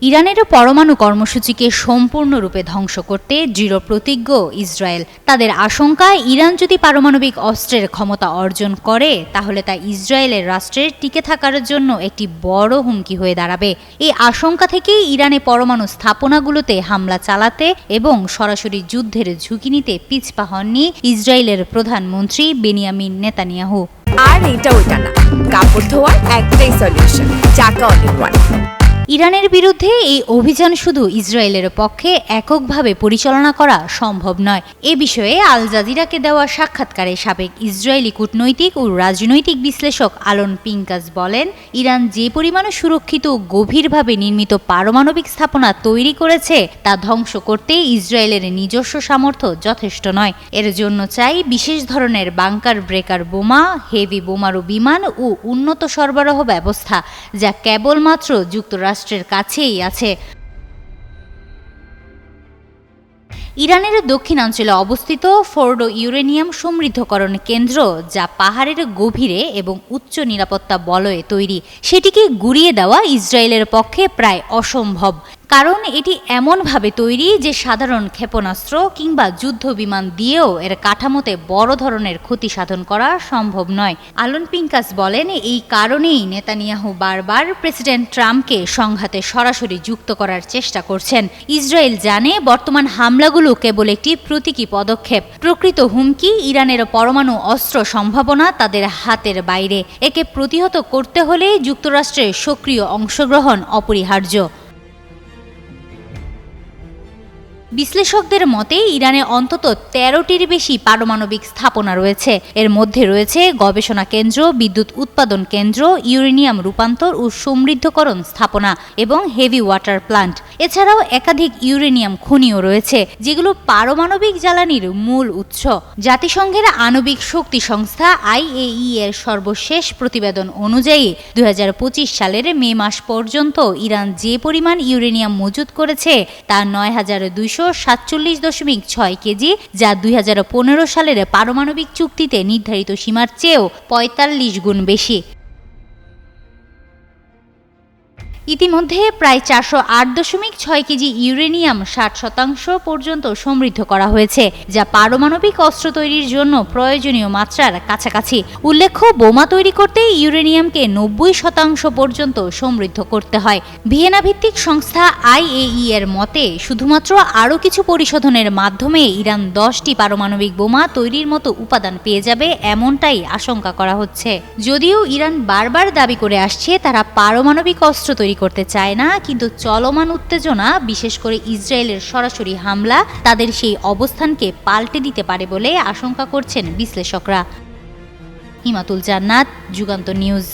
ইরানের পরমাণু কর্মসূচিকে সম্পূর্ণরূপে ধ্বংস করতে দৃঢ় প্রতিজ্ঞ ইসরায়েল। তাদের আশঙ্কা, ইরান যদি পারমাণবিক অস্ত্রের ক্ষমতা অর্জন করে, তাহলে তা ইসরায়েলের রাষ্ট্রের টিকে থাকার জন্য একটি বড় হুমকি হয়ে দাঁড়াবে। এই আশঙ্কা থেকেই ইরানে পরমাণু স্থাপনাগুলোতে হামলা চালাতে এবং সরাসরি যুদ্ধের ঝুঁকি নিতে পিছপা হননি ইসরায়েলের প্রধানমন্ত্রী বেনিয়ামিন নেতানিয়াহু। আর এটা ওইটা না। কাপড় ধোয়ার একটাই সলিউশন চাকা ওয়ান ইরানের বিরুদ্ধে এই অভিযান শুধু ইসরায়েলের পক্ষে এককভাবে পরিচালনা করা সম্ভব নয়। এ বিষয়ে আল জাজিরাকে দেওয়া সাক্ষাৎকারে সাবেক ইসরায়েলি কূটনৈতিক ও রাজনৈতিক বিশ্লেষক আলন পিঙ্কাস বলেন, ইরান যে পরিমাণে সুরক্ষিত ও গভীরভাবে নির্মিত পারমাণবিক স্থাপনা তৈরি করেছে, তা ধ্বংস করতে ইসরায়েলের নিজস্ব সামর্থ্য যথেষ্ট নয়। এর জন্য চাই বিশেষ ধরনের বাংকার ব্রেকার বোমা, হেভি বোমারু বিমান ও উন্নত সরবরাহ ব্যবস্থা, যা কেবলমাত্র যুক্তরাষ্ট্র রাষ্ট্রের কাছেই আছে। ইরানের দক্ষিণাঞ্চলে অবস্থিত ফোর্ডো ইউরেনিয়াম সমৃদ্ধকরণ কেন্দ্র, যা পাহাড়ের গভীরে এবং উচ্চ নিরাপত্তা বলয়ে তৈরি। সেটিকে গুড়িয়ে দেওয়া ইসরায়েলের পক্ষে প্রায় অসম্ভব। কারণ এটি এমনভাবে তৈরি যে সাধারণ ক্ষেপণাস্ত্র কিংবা যুদ্ধ বিমান দিয়েও এর কাঠামোতে বড় ধরনের ক্ষতি সাধন করা সম্ভব নয়। আলন পিঙ্কাস বলেন, এই কারণেই নেতানিয়াহু বারবার প্রেসিডেন্ট ট্রাম্পকে সংঘাতে সরাসরি যুক্ত করার চেষ্টা করছেন। ইসরায়েল জানে বর্তমান হামলাগুলো কেবল একটি প্রতীকী পদক্ষেপ। প্রকৃত হুমকি, ইরানের পরমাণু অস্ত্র সম্ভাবনা তাদের হাতের বাইরে। একে প্রতিহত করতে হলে যুক্তরাষ্ট্রের সক্রিয় অংশগ্রহণ অপরিহার্য। বিশ্লেষকদের মতে, ইরানে অন্তত তেরোটির বেশি পারমাণবিক স্থাপনা রয়েছে। এর মধ্যে রয়েছে গবেষণা কেন্দ্র, বিদ্যুৎ উৎপাদন কেন্দ্র, ইউরেনিয়াম রূপান্তর ও সমৃদ্ধকরণ স্থাপনা এবং হেভি ওয়াটার প্লান্ট। এছাড়াও একাধিক ইউরেনিয়াম খনিও রয়েছে, যেগুলো পারমাণবিক জ্বালানির মূল উৎস। জাতিসংঘের আণবিক শক্তি সংস্থা আইএই এর সর্বশেষ প্রতিবেদন অনুযায়ী, দুই হাজার পঁচিশ সালের মে মাস পর্যন্ত ইরান যে পরিমাণ ইউরেনিয়াম মজুত করেছে, তা নয় হাজার দুইশো সাতচল্লিশ দশমিক ছয় কেজি, যা দুই হাজার পনেরো সালের পারমাণবিক চুক্তিতে নির্ধারিত সীমার চেয়েও পঁয়তাল্লিশ গুণ বেশি। ইতিমধ্যে প্রায় চারশো আট দশমিক ছয় কেজি ইউরেনিয়াম ষাট শতাংশ পর্যন্ত সমৃদ্ধ করা হয়েছে, যা পারমাণবিক অস্ত্র তৈরির জন্য প্রয়োজনীয় মাত্রার কাছাকাছি। উল্লেখ্য, বোমা তৈরি করতে ইউরেনিয়ামকে নব্বই শতাংশ পর্যন্ত সমৃদ্ধ করতে হয়। ভিয়েনা ভিত্তিক সংস্থা আইএই এর মতে, শুধুমাত্র আরও কিছু পরিশোধনের মাধ্যমে ইরান দশটি পারমাণবিক বোমা তৈরির মতো উপাদান পেয়ে যাবে এমনটাই আশঙ্কা করা হচ্ছে। যদিও ইরান বারবার দাবি করে আসছে, তারা পারমাণবিক অস্ত্র তৈরি করতে চায় না, কিন্তু চলমান উত্তেজনা, বিশেষ করে ইসরায়েলের সরাসরি হামলা, তাদের সেই অবস্থানকে পাল্টে দিতে পারে বলে আশঙ্কা করছেন বিশ্লেষকরা। হিমাতুল জান্নাত, যুগান্ত নিউজ।